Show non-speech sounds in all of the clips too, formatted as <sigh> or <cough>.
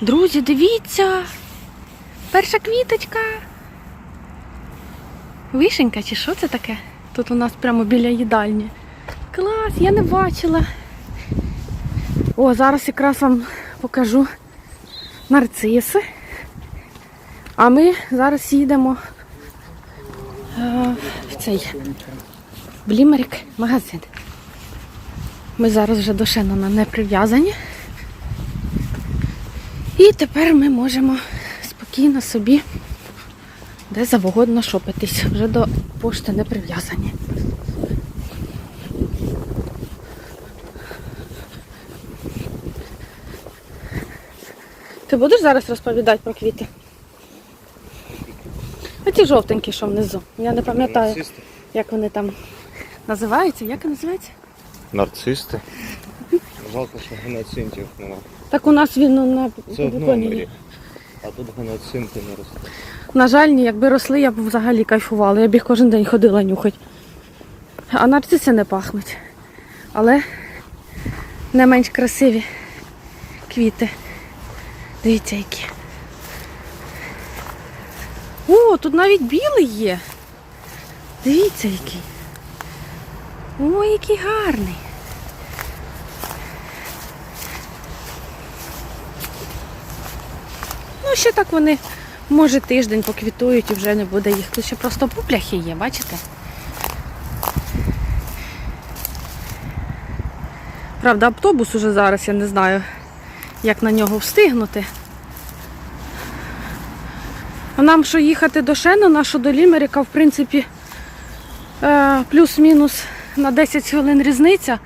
Друзі, дивіться! Перша квіточка. Вишенька чи що це таке? Тут у нас прямо біля їдальні. Клас, я не бачила. О, зараз якраз вам покажу нарциси. А ми зараз їдемо е, в цей Блімерік магазин. Ми зараз вже до Шеннона не прив'язані. І тепер ми можемо спокійно собі де завгодно шопитись. Вже до пошти не прив'язані. Ти будеш зараз розповідати про квіти? Оці жовтенькі, що внизу. Я не пам'ятаю, як вони там називаються. Як вони називаються? Нарцисти. Жалко, що геноцинтів нема. Так у нас він ну, на Це в є. номері. А тут геноцинти не ростуть. На жаль, ні, якби росли, я б взагалі кайфувала. Я б їх кожен день ходила нюхать. А нарциси не пахнуть. Але не менш красиві квіти. Дивіться, які. О, тут навіть білий є. Дивіться, який. Ой, який гарний. Ну, ще так вони, може, тиждень поквітують і вже не буде їх. Тут ще просто пупляхи є, бачите? Правда, автобус уже зараз, я не знаю, як на нього встигнути. А нам що їхати до Шеннона, що до Лімерика, в принципі, е, плюс-мінус на 10 хвилин різниця.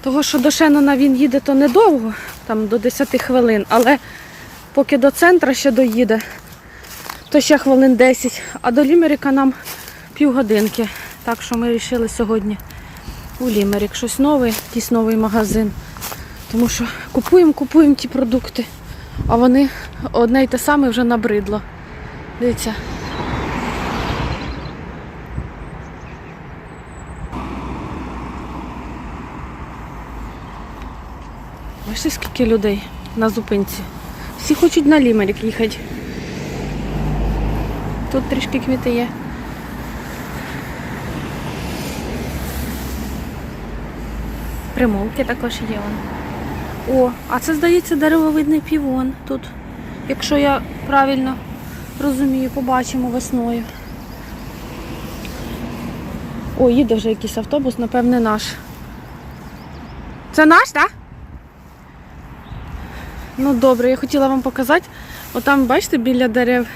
Того, що до Шеннона він їде, то недовго, там до 10 хвилин, але поки до центра ще доїде, то ще хвилин 10, а до Лімерика нам півгодинки. Так що ми вирішили сьогодні у Лімерик щось нове, якийсь новий магазин. Тому що купуємо, купуємо ті продукти, а вони одне й те саме вже набридло. Дивіться. Бачите, скільки людей на зупинці. Всі хочуть на Лімерик їхати. Тут трішки квіти є. Примовки також є. О, а це, здається, деревовидний півон тут. Якщо я правильно розумію, побачимо весною. О, їде вже якийсь автобус, напевне, наш. Це наш, так? Ну добре, я хотіла вам показати. Отам, бачите, біля дерев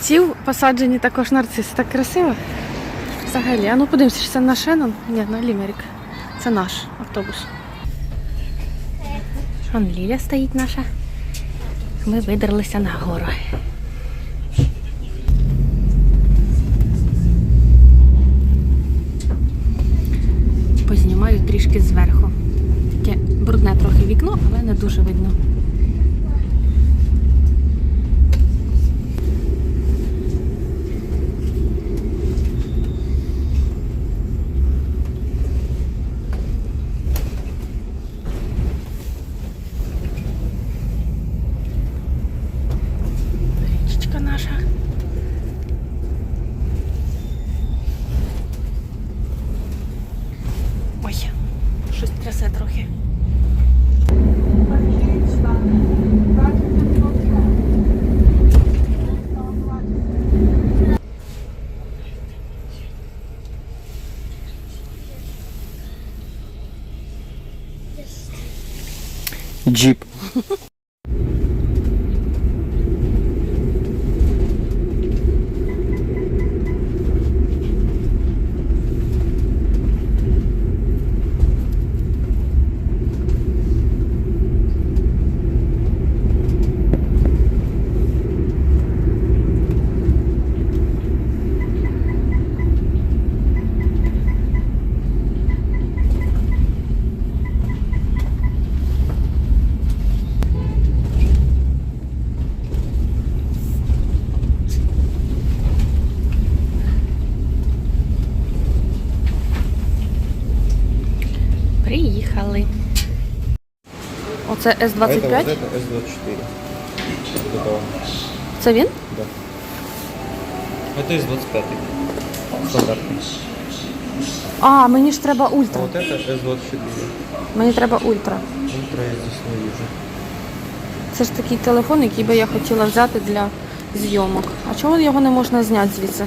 ців посаджені також нарциси. Так красиво. Взагалі. А ну подивимося, чи це на Шеннон? Ні, на Лімерик. Це наш автобус. Вон Ліля стоїть наша. Ми видерлися на гору. Познімаю трішки зверху. Таке брудне трохи вікно, але не дуже видно. Річечка наша. Ой, щось трясе трохи. Джіп. Приїхали. Оце С-25. Это С-24. готова. Це він? Да. Это из 25 стандартный. А, мені ж треба А ультра. вот это S24. Мені треба ультра. Ультра я здесь не вижу. Це ж такий телефон, який би я хотіла взяти для зйомок. А чого його не можна зняти звідси?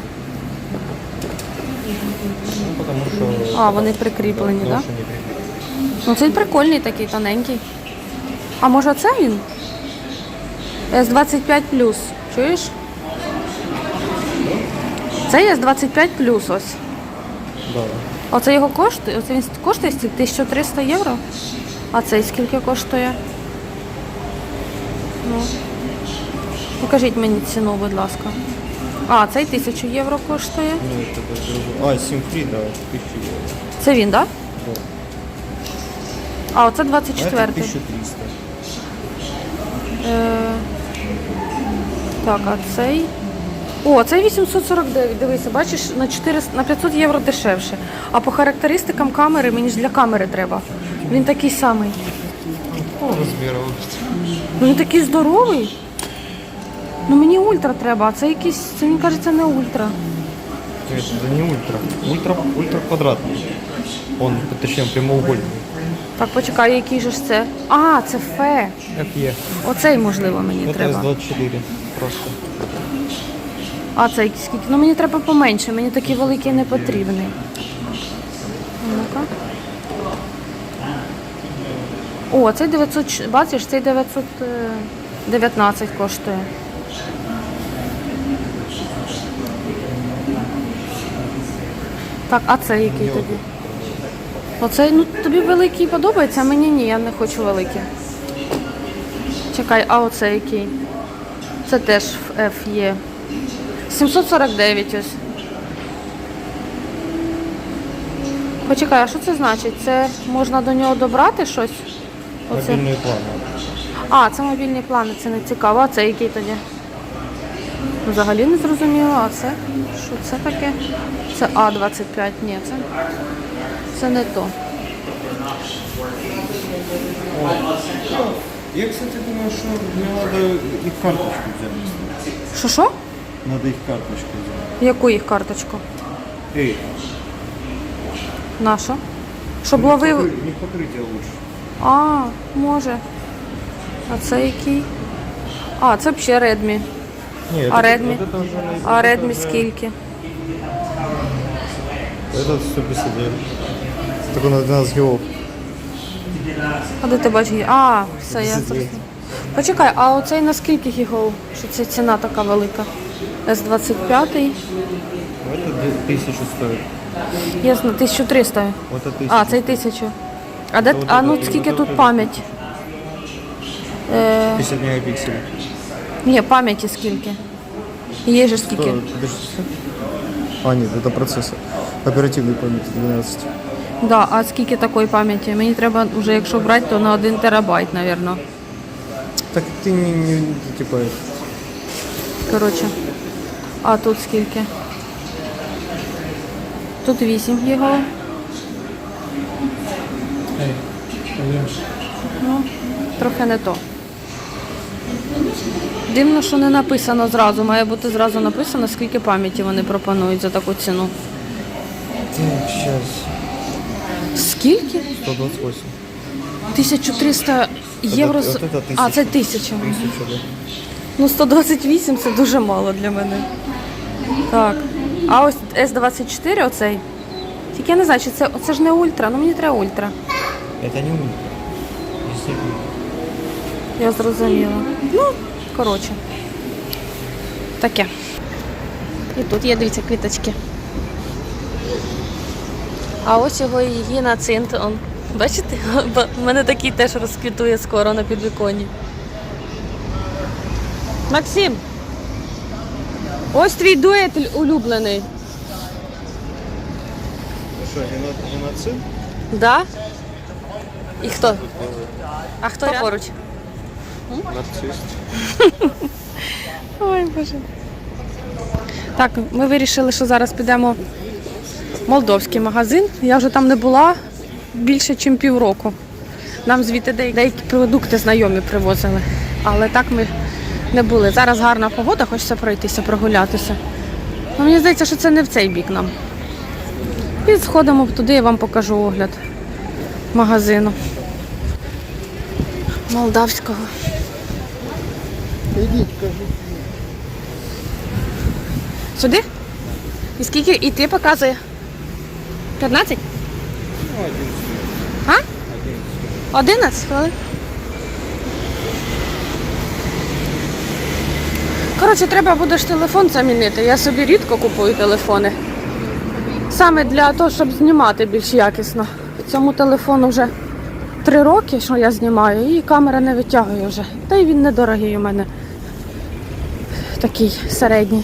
Ну, потому что... А, вони прикріплені, так? Да? Ноши не прикреплены. Ну цей прикольний такий, тоненький. А може це він? С25 Чуєш? Це С25 ось. Да. Оце його коштує? Оце він коштує 1300 євро? А цей скільки коштує? Ну. Покажіть мені ціну, будь ласка. А, цей 1000 євро коштує. Ну, это даже... А, SIM-free, да, 1000 евро. Це він, так? Да. А, оце А 24. 1300. Е, так, а цей. О, цей 849, дивися, бачиш, на 400, на 500 євро дешевше. А по характеристикам камери мені ж для камери треба. Він такий самий. Какого размера вот? Ну він такий здоровий. Ну мені ультра треба, а це якийсь, це мені кажеться, не ультра. Нет, это не ультра. Ультра, ультра квадратный. Он, точнее, прямоугольный. Так, почекай, який же ж це? А, це фе. FE. Оцей, можливо, мені Это треба. S24 просто. А цей скільки? Ну мені треба поменше, мені такий великий не потрібний. Ну-ка. О, цей 900, бачиш, цей 919 коштує. Так, а цей який тобі? Оцей, ну тобі великий подобається, а мені ні, я не хочу великий. Чекай, а оцей який? Це теж F є. 749 ось. Почекай, а що це значить? Це можна до нього добрати щось? Оце. Мобильные планы. А, це мобільні плани, це не цікаво. А це який тоді? Взагалі не зрозуміло, а це? Що це таке? Це А25. Ні, це, це не то. Я, кстати, думаю, что мне надо их карточку взять. Що що? Надо их карточку взять. Яку їх карточку? Эй, Нашу? Щоб ловив. покры- не покрытие лучше. А, може. А це який? А, це взагалі Redmi. Не, А Redmi? Вот это уже на- А это Redmi уже- скільки? Этот 159. Только на 12 гигов. А де ти бачиш? її? А, все, я Десять зрозуміла. Почекай, а оцей на скільки гігов? Що це ціна така велика? С25, Ну, Это 1000 стоит. ясно, 1300. Вот это 1000. А, цей 1000. А, де, Вот а это- ну вот скільки это тут тоже пам'ять? Е, 50 мегапикселей. ні, пам'яті скільки? Є же скільки? Что, подожди. А, нет, это процессор. Оперативной памяти 12. Да, а скільки такої пам'яті? Мені треба вже, якщо брати, то на 1 терабайт, мабуть. Так ты не, не типа... Коротше. А тут скільки? Тут 8 гігов. Ну, трохи не то. Дивно, що не написано зразу. Має бути зразу написано, скільки пам'яті вони пропонують за таку ціну. Так, сейчас. Скільки? 128. 1300 євро. От- от це А, це 1000. 1000. 1000, да. Ну, 128 це дуже мало для мене. Так. А ось С24 оцей. Тільки я не знаю, чи це, це ж не ультра, ну мені треба ультра. Это не ультра. Я зрозуміла. Ну, коротше. Таке. І тут є, дивіться, квіточки. А ось його і гіацинт. Бачите? <laughs> Бо в мене такий теж розквітує скоро на підвіконні. Максим! Ось твій дует улюблений. Что, геноцид? Да? І хто? А хто поруч? Нарцисс. <laughs> Ой, Боже. Так, ми вирішили, що зараз підемо молдовський магазин. Я вже там не була більше, ніж півроку. Нам звідти деякі, продукти знайомі привозили. Але так ми не були. Зараз гарна погода, хочеться пройтися, прогулятися. Ну, мені здається, що це не в цей бік нам. І сходимо туди, я вам покажу огляд магазину. Молдавського. Ідіть, кажу. Сюди? І скільки і ти показує? 15? А? 11 хвилин. Коротше, треба буде ж телефон замінити. Я собі рідко купую телефони. Саме для того, щоб знімати більш якісно. Цьому телефону вже 3 роки, що я знімаю, і камера не витягує вже. Та й він недорогий у мене. Такий середній.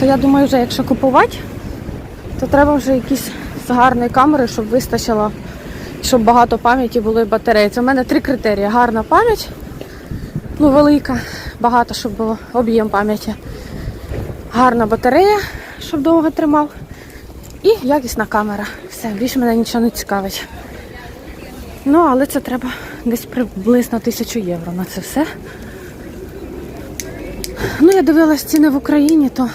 То я думаю, вже якщо купувати, то треба вже якісь з гарної камери, щоб вистачило, щоб багато пам'яті було і батареї. Це в мене три критерії. Гарна пам'ять, ну велика, багато, щоб було об'єм пам'яті. Гарна батарея, щоб довго тримав. І якісна камера. Все, більше мене нічого не цікавить. Ну, але це треба десь приблизно тисячу євро на це все. Ну, я дивилась ціни в Україні, то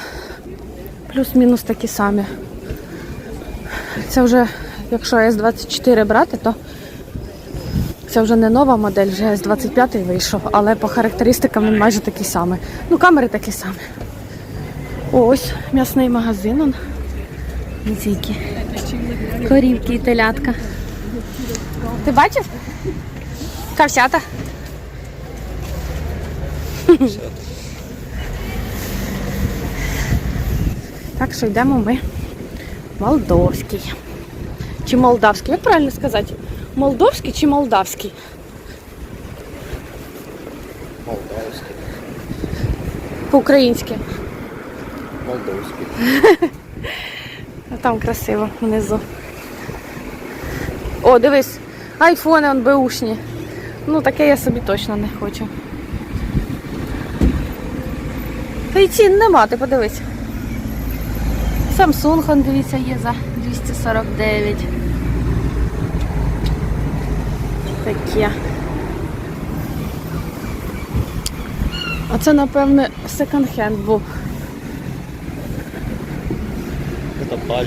плюс-мінус такі самі. Це вже, якщо S24 брати, то це вже не нова модель, вже S25 вийшов, але по характеристикам він майже такий самий. Ну, камери такі самі. Ось м'ясний магазин. Он. Дивіться, Корівки і телятка. Ти бачив? Кавсята. Так що йдемо ми молдовський. Чи молдавський? Як правильно сказати? Молдовський чи молдавський? Молдавський. По-українськи. Молдавський. <laughs> А там красиво внизу. О, дивись, айфони он беушні. Ну, таке я собі точно не хочу. Та й цін нема, ти подивись. Samsung, он, дивіться, є за 249. Таке. А це, напевне, секонд-хенд був. Это паль.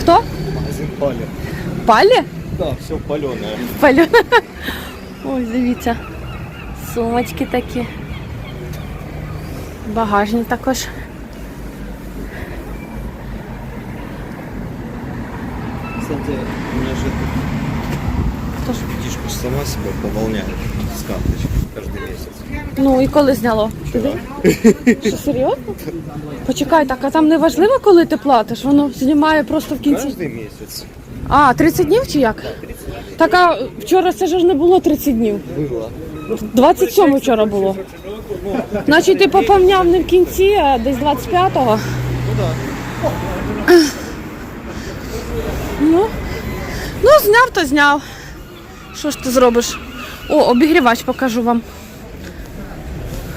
Хто? Магазин пали. Палі? Да, все паленое. Палю. Ой, дивіться. Сумочки такі. Багажні також. Кстати, у меня же Хто ж? птичка ж сама себя пополняет с карточки каждый месяц. Ну і коли зняло? Ти Що серйозно? Почекай, так, а там не важливо, коли ти платиш, воно знімає просто в кінці. Каждый месяц А, 30 днів чи як? Так, а вчора це ж не було 30 днів. было. 27 вчора було. Значить, ти поповняв не в кінці, а десь 25-го. Ну да. Зняв, то зняв. Що ж ти зробиш? О, обігрівач покажу вам.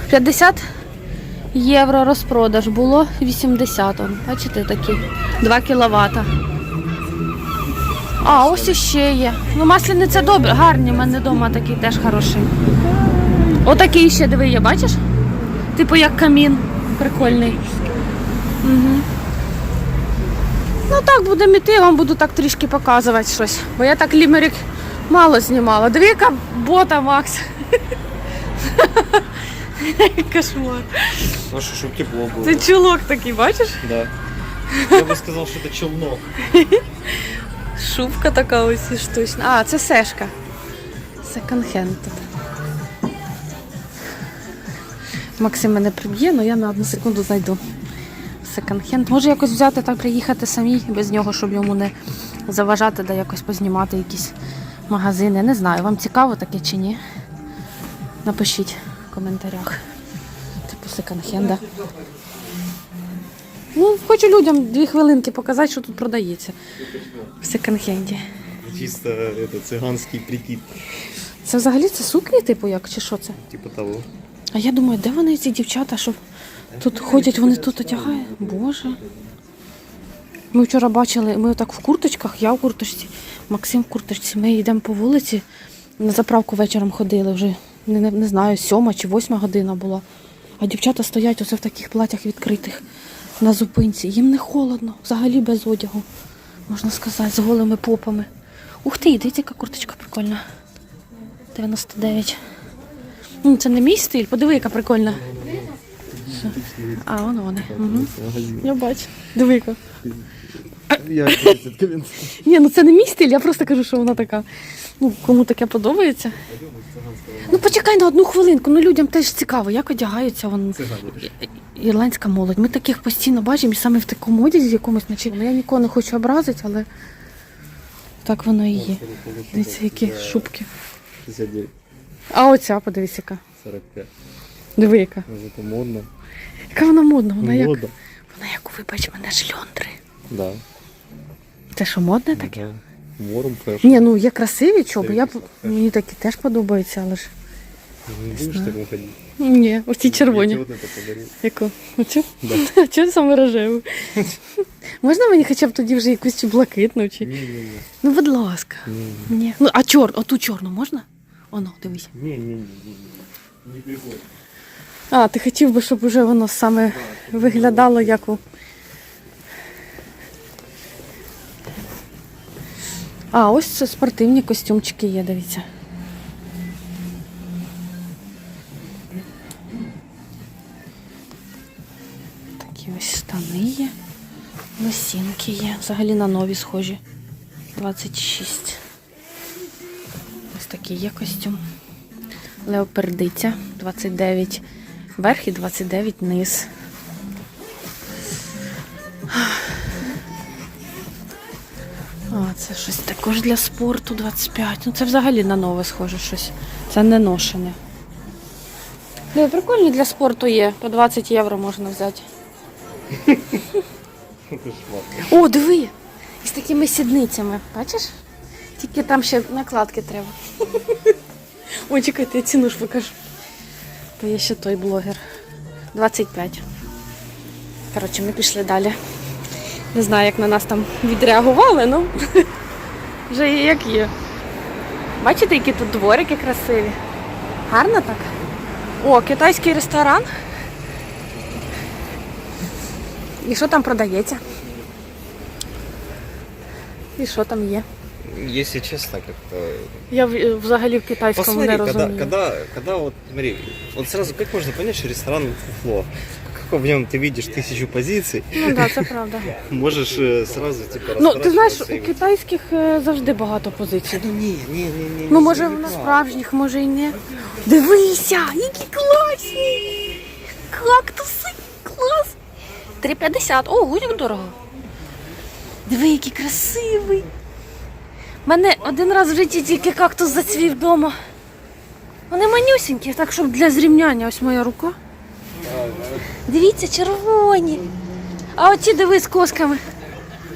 50 євро розпродаж було 80. Бачите такі? 2 кВт. А, ось іще є. Ну, масляний це добре, гарні, в мене вдома такий теж хороший. Отакий ще диви є, бачиш? Типу як камін. Прикольний. Угу. Ну так будемо йти, я вам буду так трішки показувати щось. Бо я так лімерик мало знімала. Диви, яка бота, Макс. <laughs> Кошмар. Слушай, чтобы тепло было. Це чулок такий, бачиш? Да. Я бы сказал, что это челнок. <laughs> Шубка така ось і штучна. А, це сешка. Секонд-хенд тут. Максим мене приб'є, але я на одну секунду зайду. Секонд-хенд. Може якось взяти так приїхати самій без нього, щоб йому не заважати, да якось познімати якісь магазини. Не знаю, вам цікаво таке чи ні? Напишіть в коментарях. Типу секонд-хенда. Ну, хочу людям дві хвилинки показати, що тут продається в секонд-хенді. Чисто это цыганский прикид. Це взагалі це сукні, типу, як чи що це? Типа того. А я думаю, де вони ці дівчата, що тут ходять, вони тут одягають? Боже. Ми вчора бачили, ми так в курточках, я в курточці, Максим в курточці. Ми йдемо по вулиці, на заправку вечором ходили вже не, не, не знаю, сьома чи восьма година була. А дівчата стоять оце в таких платях відкритих на зупинці. Їм не холодно, взагалі без одягу, можна сказати, з голими попами. Ух ти, дивіться, яка курточка прикольна. 99. Ну, це не мій стиль, подиви, яка прикольна. А, воно вони. Угу. Я бачу. Диви, яка. Я 30. Ні, ну це не мій стиль, я просто кажу, що вона така. Ну, кому таке подобається. Ну почекай на одну хвилинку, ну людям теж цікаво, як одягаються вон, ірландська молодь. Ми таких постійно бачимо і саме в такому одязі якомусь наче. Ну я нікого не хочу образити, але так воно і є. Дивіться, які шубки. А оця, подивись, яка. 45. Диви, яка. Может это модно? Яка вона модна, вона як. Мода. Вона як вибач мене шльондри. Да. Це що модне таке? да. Ворм фэшн. Ні, ну є красиві чоби. Я б- Дивіться, мені такі теж подобаються, але ж. Не будешь так выходить? Ні, оці Я червоні. <laughs> тебе вот это подарил. Яку? Оцю? Да. А чого саме рожеву? <laughs> Можна мені хоча б тоді вже якусь чи блакитну? Чи... Не-не-не. Ну, будь ласка. Не. Ні. Ну, а чор, оту чорну можна? Оно, дивись. Не-не-не. Не прикольно. А, ти хотів би, щоб уже воно саме виглядало як у. А, ось це спортивні костюмчики є, дивіться. Такі ось штани є. Лосінки є. Взагалі на нові схожі. 26. Ось такий є костюм. Леопердиця 29 верх і 29 низ. А, це щось також для спорту 25. Ну це взагалі на нове схоже щось. Це не ношене. Не, прикольні для спорту є. По 20 євро можна взяти. О, диви! Із такими сідницями. Бачиш? Тільки там ще накладки треба. Ой, чекайте, я ціну ж покажу. То є ще той блогер. 25. Коротше, ми пішли далі. Не знаю, як на нас там відреагували, ну <laughs> вже є як є. Бачите, які тут дворики красиві. Гарно так? О, китайський ресторан. І що там продається? І що там є? Если честно, как-то... Я в- взагалі в китайському Посмотри, не когда, розумію. когда, когда вот, смотри, вот сразу как можно понять, что ресторан фуфло? Как в нем ты видишь тысячу позиций, Ну так, да, це правда. <laughs> можешь э, сразу типа Ну, ти знаєш, расспрашиваться у и вот- китайських е, завжди багато позицій. Ну не, не, не, не. Ну, не може, завлекай. на справжніх, може і не. Дивися, які класні! Кактуси! Клас! 3,50. Ого, як дорого. Диви, який красивий. У мене один раз в житті тільки кактус зацвів вдома. Вони манюсінькі, так щоб для зрівняння ось моя рука. Дивіться, червоні. А оці диви з косками.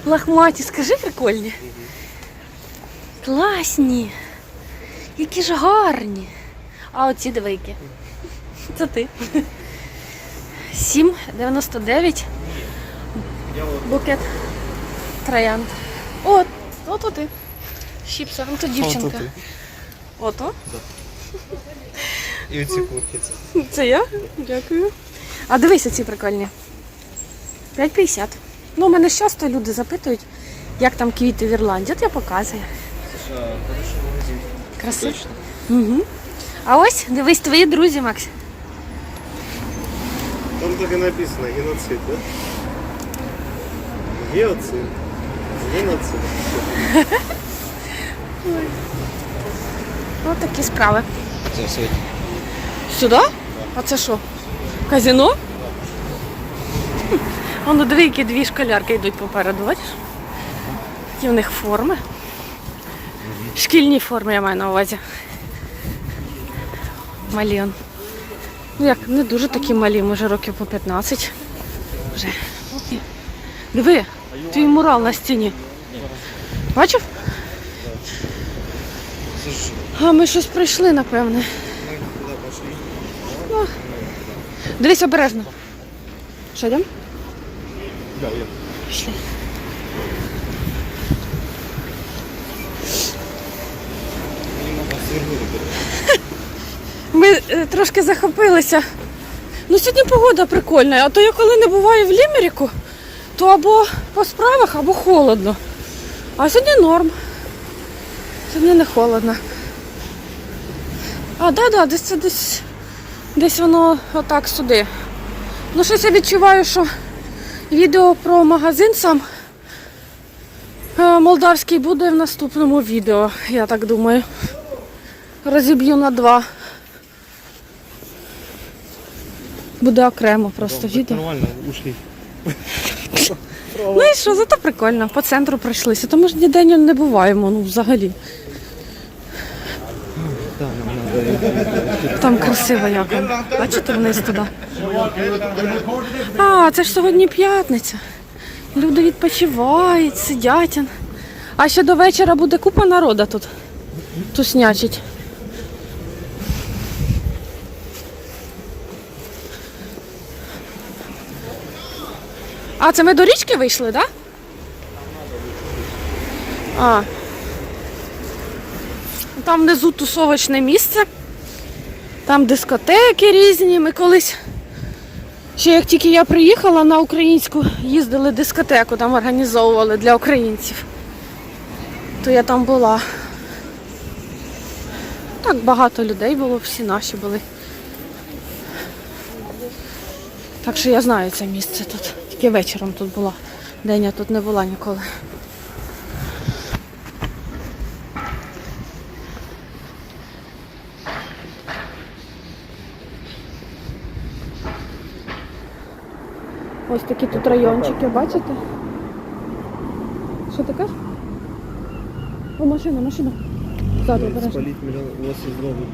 Лахматі, скажи прикольні. Класні. Які ж гарні. А оці диви які. Це ти. 7,99. Букет троянд. От, от ти. Щіпса, ну то дівчинка. Ото ти. Ото? И эти курки. Це я? Дякую. А дивися ці прикольні. 5,50. Ну, мене ж часто люди запитують, як там квіти в Ірландії. От я показую. Красиво. Угу. А ось, дивись, твої друзі, Макс. Там так и написано, геноцид, да? Геоцид. Геноцид. <laughs> Ось такі справи. Все, все. Сюди? А це що? Казино? Воно диви, які дві школярки йдуть попереду, бачиш? Які в них форми. Шкільні форми я маю на увазі. Малі. он. Ну як, не дуже такі малі, може років по 15. Вже. Диви, твій мурал на стіні. Бачив? Слушай, А ми щось прийшли, напевне. мы куда пошли? Дивись обережно. Що йдемо? Да, я. Пішли. <laughs> Ми е, трошки захопилися. Ну, сьогодні погода прикольна, а то я коли не буваю в Лімеріку, то або по справах, або холодно. А сьогодні норм. Сьогодні не холодно. А, да, да, десь це десь, десь воно отак сюди. Ну, щось я відчуваю, що відео про магазин сам е, молдавський буде в наступному відео, я так думаю. Розіб'ю на два. Буде окремо просто відео. Нормально, ушли. <laughs> Ну і що, зато прикольно, по центру пройшлися. То ми ж ніде не буваємо, ну взагалі. Там красиво як. Бачите вниз туди. А, це ж сьогодні п'ятниця. Люди відпочивають, сидять. А ще до вечора буде купа народу тут. Туснячить. А, це ми до річки вийшли, так? А. Там внизу тусовочне місце. Там дискотеки різні. Ми колись, ще як тільки я приїхала на українську, їздили дискотеку, там організовували для українців. То я там була. Так багато людей було, всі наші були. Так що я знаю це місце тут. Тільки вечором тут була. День я тут не була ніколи. Ось такі тут райончики, бачите? Що ти кажеш? О, машина, машина. Ззаду, обережно. Спалить миллион, у вас есть дроны.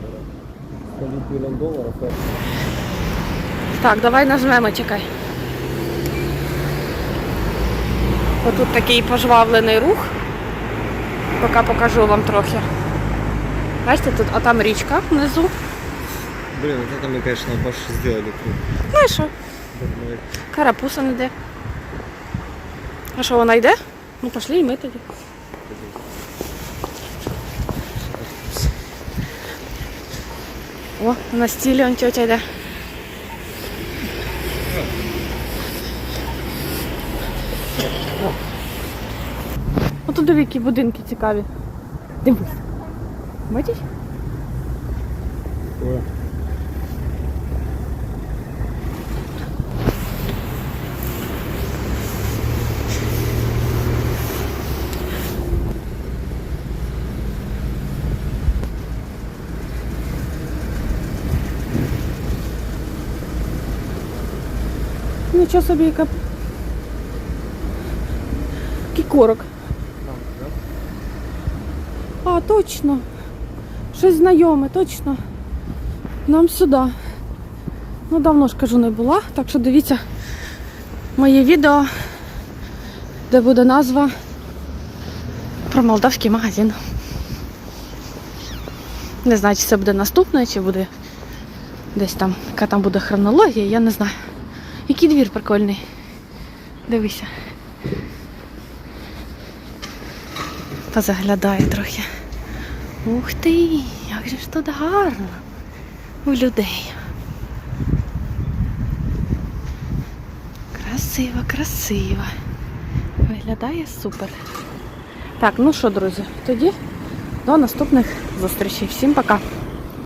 Спалить миллион долларов. Так, давай нажмемо, чекай. Отут такий пожвавлений рух. Поки покажу вам трохи. Бачите, тут, а там річка внизу. Блин, вот это мы, конечно, баш сделали круг. Ну і що? Мы Карапуса не йде. А що вона йде? Ну пошли і ми тоді. О, на стілі он тетя йде. Ото диви, які будинки цікаві. Дивись. Бачиш? Нічого собі, яка. Кікорок. Точно. Щось знайоме, точно. Нам сюди. Ну, давно ж кажу, не була. Так що дивіться моє відео, де буде назва про молдавський магазин. Не знаю, чи це буде наступне, чи буде десь там, яка там буде хронологія, я не знаю. Який двір прикольний. Дивися. Позаглядає трохи. Ух ти, як же ж тут гарно у людей. Красиво, красиво. Виглядає супер. Так, ну що, друзі, тоді до наступних зустрічей. Всім пока.